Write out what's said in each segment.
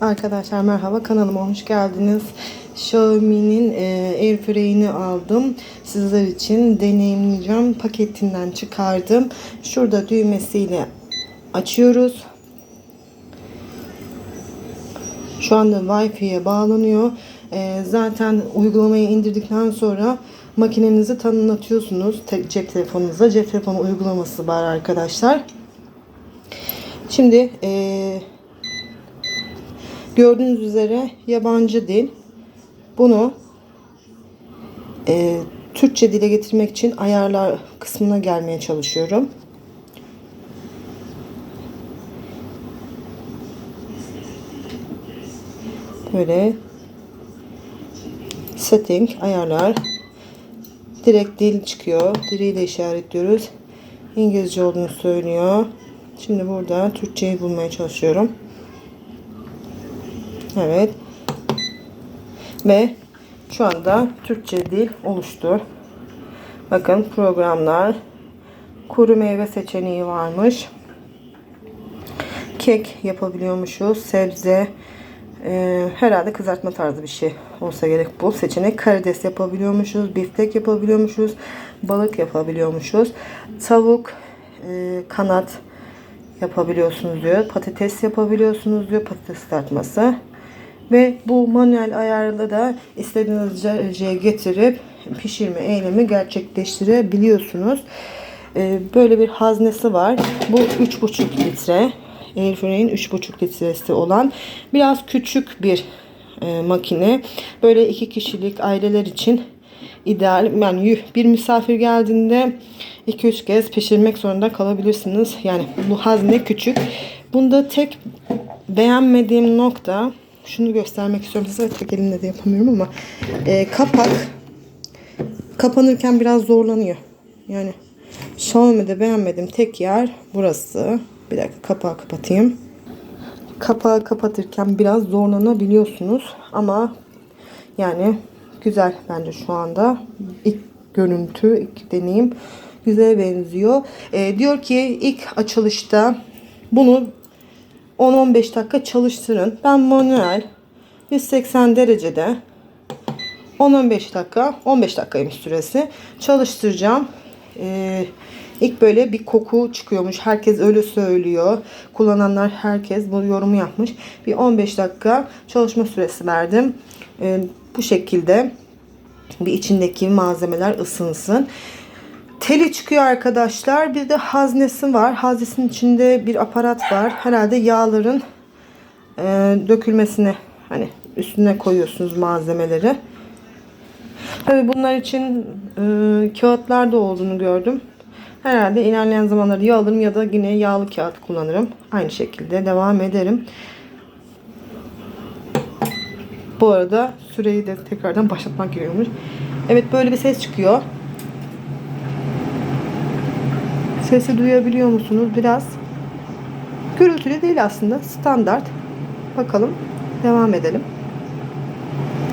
Arkadaşlar merhaba kanalıma hoş geldiniz. Xiaomi'nin e, Airfryer'ini aldım. Sizler için deneyimleyeceğim. Paketinden çıkardım. Şurada düğmesiyle açıyoruz. Şu anda Wi-Fi'ye bağlanıyor. E, zaten uygulamayı indirdikten sonra makinenizi tanımlatıyorsunuz te- cep telefonunuza. Cep telefonu uygulaması var arkadaşlar. Şimdi eee Gördüğünüz üzere yabancı dil. Bunu e, Türkçe dile getirmek için ayarlar kısmına gelmeye çalışıyorum. Böyle setting ayarlar direkt dil çıkıyor. Diliyle işaretliyoruz. İngilizce olduğunu söylüyor. Şimdi burada Türkçeyi bulmaya çalışıyorum. Evet. Ve şu anda Türkçe dil oluştu. Bakın programlar kuru meyve seçeneği varmış. Kek yapabiliyormuşuz. Sebze e, herhalde kızartma tarzı bir şey olsa gerek bu seçenek. Karides yapabiliyormuşuz. Biftek yapabiliyormuşuz. Balık yapabiliyormuşuz. Tavuk e, kanat yapabiliyorsunuz diyor. Patates yapabiliyorsunuz diyor. Patates kızartması. Ve bu manuel ayarla da istediğiniz dereceye getirip pişirme eylemi gerçekleştirebiliyorsunuz. Ee, böyle bir haznesi var. Bu 3,5 litre. Airfryer'in 3,5 litresi olan biraz küçük bir e, makine. Böyle iki kişilik aileler için ideal. Yani bir misafir geldiğinde 2-3 kez pişirmek zorunda kalabilirsiniz. Yani bu hazne küçük. Bunda tek beğenmediğim nokta şunu göstermek istiyorum size. Tek elimle de yapamıyorum ama e, kapak kapanırken biraz zorlanıyor. Yani Xiaomi'de beğenmediğim tek yer burası. Bir dakika kapağı kapatayım. Kapağı kapatırken biraz zorlanabiliyorsunuz ama yani güzel bence şu anda. İlk görüntü, ilk deneyim güzel benziyor. E, diyor ki ilk açılışta bunu 10-15 dakika çalıştırın. Ben manuel 180 derecede 10-15 dakika 15 dakikaymış süresi çalıştıracağım. Ee, ilk böyle bir koku çıkıyormuş. Herkes öyle söylüyor. Kullananlar herkes bu yorumu yapmış. Bir 15 dakika çalışma süresi verdim. Ee, bu şekilde bir içindeki malzemeler ısınsın. Teli çıkıyor arkadaşlar. Bir de haznesi var. Haznesinin içinde bir aparat var. Herhalde yağların e, dökülmesine hani üstüne koyuyorsunuz malzemeleri. Tabi bunlar için e, kağıtlar da olduğunu gördüm. Herhalde ilerleyen zamanlarda ya alırım ya da yine yağlı kağıt kullanırım. Aynı şekilde devam ederim. Bu arada süreyi de tekrardan başlatmak gerekiyormuş. Evet böyle bir ses çıkıyor. Sesi duyabiliyor musunuz? Biraz gürültülü değil aslında. Standart. Bakalım. Devam edelim.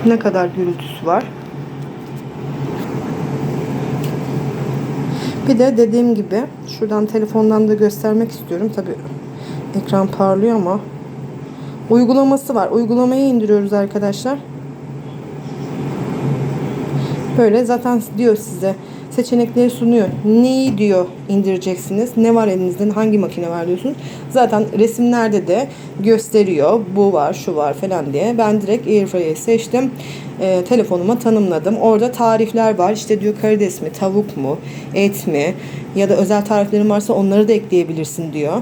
Ne kadar gürültüsü var. Bir de dediğim gibi şuradan telefondan da göstermek istiyorum. Tabi ekran parlıyor ama uygulaması var. Uygulamayı indiriyoruz arkadaşlar. Böyle zaten diyor size seçenekleri sunuyor. Neyi diyor indireceksiniz? Ne var elinizde? Hangi makine var diyorsunuz? Zaten resimlerde de gösteriyor. Bu var, şu var falan diye. Ben direkt Airfryer'i seçtim. Ee, telefonuma tanımladım. Orada tarifler var. İşte diyor karides mi, tavuk mu, et mi ya da özel tariflerin varsa onları da ekleyebilirsin diyor.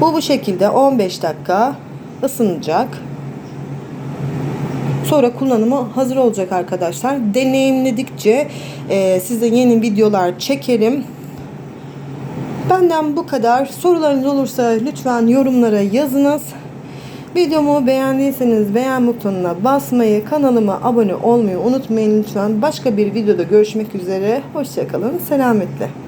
Bu bu şekilde 15 dakika ısınacak. Sonra kullanıma hazır olacak arkadaşlar. Deneyimledikçe e, size yeni videolar çekerim. Benden bu kadar. Sorularınız olursa lütfen yorumlara yazınız. Videomu beğendiyseniz beğen butonuna basmayı, kanalıma abone olmayı unutmayın lütfen. Başka bir videoda görüşmek üzere. Hoşçakalın. Selametle.